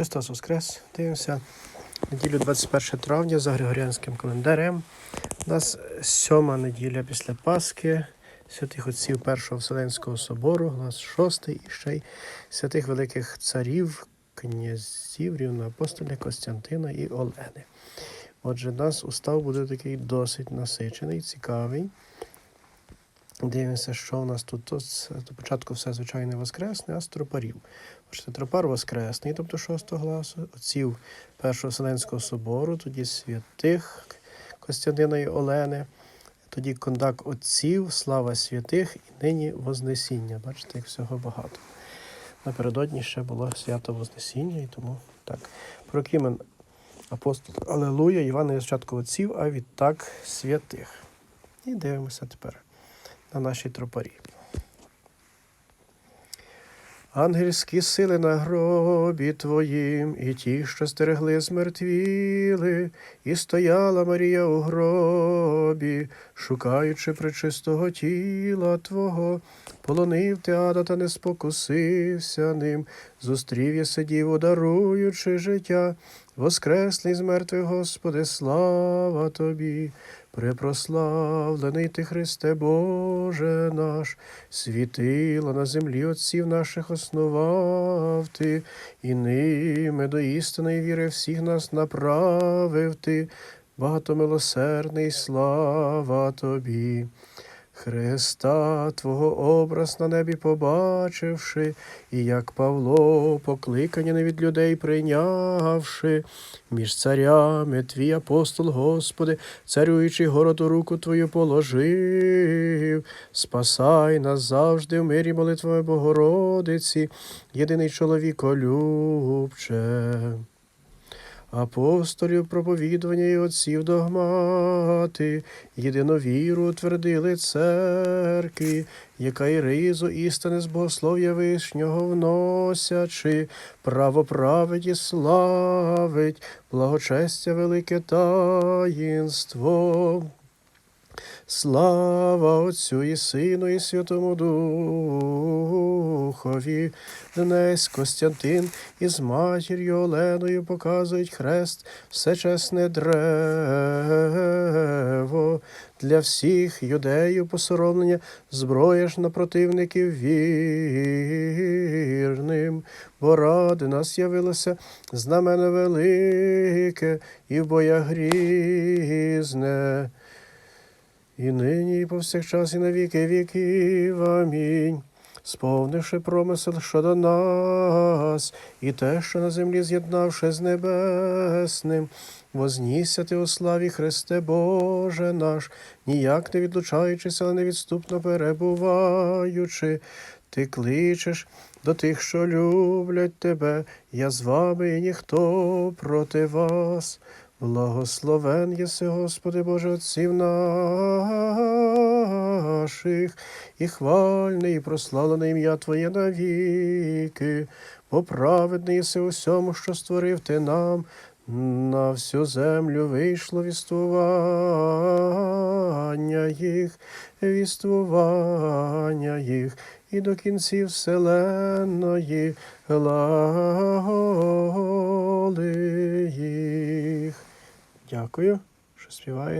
Христос Воскрес. Дивимося. Неділю 21 травня за Григоріанським календарем. У нас сьома неділя після Пасхи, святих отців Першого Вселенського собору, глас шостий і ще й святих великих царів, князів, рівноапостоля Костянтина і Олени. Отже, у нас устав буде такий досить насичений, цікавий. Дивимося, що у нас тут. Тут до початку все звичайно воскресне, а з тропарів. Бачите, тропар воскресний, тобто шостого гласу, отців Першого Вселенського собору, тоді святих Костянтина і Олени, тоді кондак отців, слава святих і нині Вознесіння. Бачите, як всього багато. Напередодні ще було свято Вознесіння, і тому так. Прокімен апостол Алелуя, Івана є спочатку отців, а відтак святих. І дивимося тепер на наші тропарі. Ангельські сили на гробі твоїм, і ті, що стерегли, змертвіли, і стояла Марія у гробі, шукаючи пречистого тіла Твого, полонив ти ада та не спокусився ним, зустрів я сидів, даруючи життя, воскреслий з мертвих, Господи, слава Тобі. Препрославлений ти Христе Боже наш, світило на землі отців наших основав ти, і ними до істинної віри всіх нас направив ти, багатомилосердний слава тобі. Христа Твого образ на небі побачивши, і як Павло, покликання не від людей прийнявши, між царями твій апостол, Господи, царюючий город у руку Твою положив, спасай нас завжди в мирі молитвами Богородиці, єдиний чоловіколюбче. Апостолів проповідування і отців догмати, єдину віру утвердили церкві, яка й ризу істини з богослов'я вишнього вносячи, право праведі славить, благочестя велике таїнство. Слава Отцю і Сину, і Святому Духові. Днес Костянтин із матір'ю Оленою показують хрест, всечесне древо. Для всіх юдеїв посоромлення зброя ж на противників вірним, бо ради нас явилося знамено велике і в боях грізне. І нині, і повсякчас, і на віки віків. Амінь. Сповнивши промисел щодо нас, і те, що на землі з'єднавши з небесним, вознісся ти у славі Христе Боже наш, ніяк не відлучаючись, але невідступно перебуваючи, ти кличеш до тих, що люблять тебе, я з вами, і ніхто проти вас. Благословен єси, Господи Боже Отців наших, і хвальне, і прославлене ім'я Твоє навіки, бо праведний єси усьому, що створив ти нам, на всю землю вийшло віствування їх, віствування їх, і до кінців вселенної глаголи їх. Дякую, що співаєте.